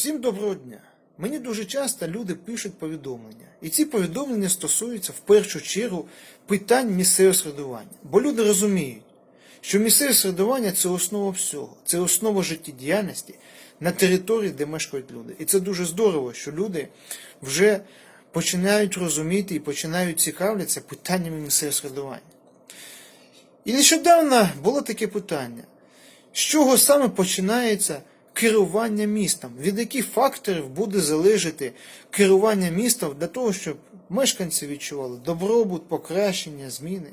Всім доброго дня! Мені дуже часто люди пишуть повідомлення, і ці повідомлення стосуються в першу чергу питань місцевого середування. Бо люди розуміють, що місцеве середування це основа всього, це основа життєдіяльності на території, де мешкають люди. І це дуже здорово, що люди вже починають розуміти і починають цікавитися питаннями місцевого середування. І нещодавно було таке питання: з чого саме починається керування містом? Від яких факторів буде залежати керування містом для того, щоб мешканці відчували добробут, покращення, зміни?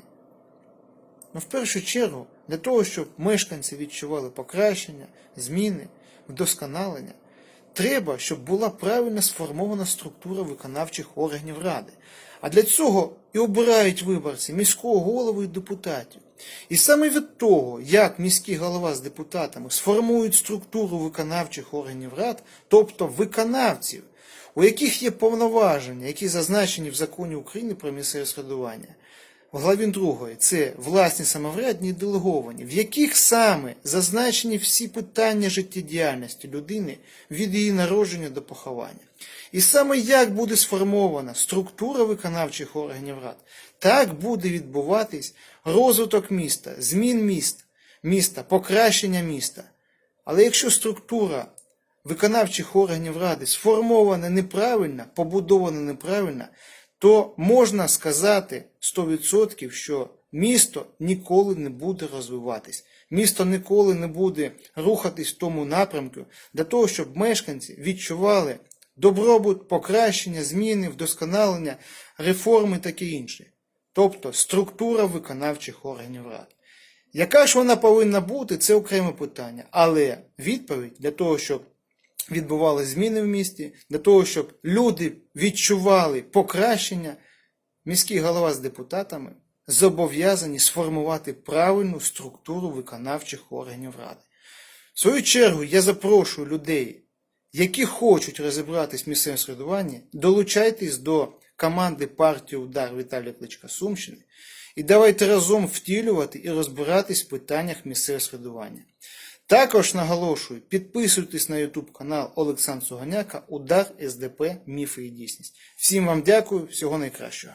Ну, в першу чергу, для того, щоб мешканці відчували покращення, зміни, вдосконалення, треба, щоб була правильно сформована структура виконавчих органів ради. А для цього і обирають виборці міського голову і депутатів. І саме від того, як міський голова з депутатами сформують структуру виконавчих органів рад, тобто виконавців, у яких є повноваження, які зазначені в законі України про місцеве самоврядування, в главі 2 це власні самоврядні делеговані, в яких саме зазначені всі питання життєдіяльності людини від її народження до поховання. І саме як буде сформована структура виконавчих органів рад, так буде відбуватись розвиток міста, змін міста, міста, покращення міста. Але якщо структура виконавчих органів ради сформована неправильно, побудована неправильно, то можна сказати 100%, що місто ніколи не буде розвиватись. Місто ніколи не буде рухатись в тому напрямку для того, щоб мешканці відчували добробут, покращення, зміни, вдосконалення, реформи таке інше. Тобто структура виконавчих органів рад. Яка ж вона повинна бути, це окреме питання. Але відповідь для того, щоб відбувалися зміни в місті, для того, щоб люди відчували покращення, міський голова з депутатами зобов'язані сформувати правильну структуру виконавчих органів ради. В свою чергу я запрошую людей, які хочуть розібратись в місцевому середуванні, долучайтесь до команди партії Удар Віталія Кличка Сумщини і давайте разом втілювати і розбиратись в питаннях місцевого середування. Також наголошую, підписуйтесь на YouTube канал Олександр Суганяка Удар СДП Міфи і дійсність. Всім вам дякую, всього найкращого.